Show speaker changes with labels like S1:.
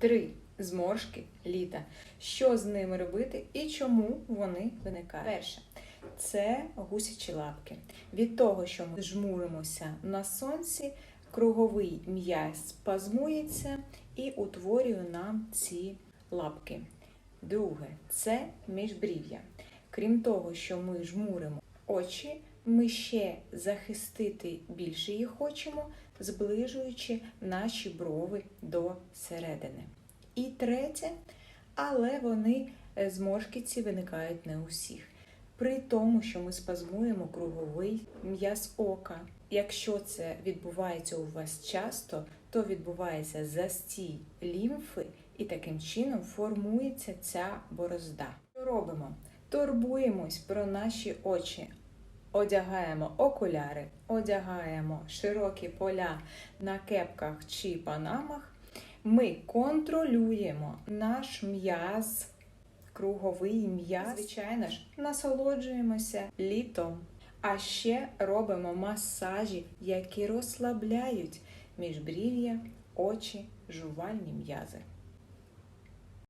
S1: Три зморшки літа. Що з ними робити і чому вони виникають? Перше, це гусячі лапки. Від того, що ми жмуримося на сонці, круговий м'яз спазмується і утворює нам ці лапки. Друге, це міжбрів'я. Крім того, що ми жмуримо очі, ми ще захистити більше їх хочемо, зближуючи наші брови до середини. І третє, але вони е, зморшки ці виникають не у всіх. При тому, що ми спазмуємо круговий м'яз ока. Якщо це відбувається у вас часто, то відбувається застій лімфи, і таким чином формується ця борозда. Що робимо? Турбуємось про наші очі. Одягаємо окуляри, одягаємо широкі поля на кепках чи панамах. Ми контролюємо наш м'яз, круговий м'яз. Звичайно ж, насолоджуємося літом. А ще робимо масажі, які розслабляють міжбрів'я, очі, жувальні м'язи.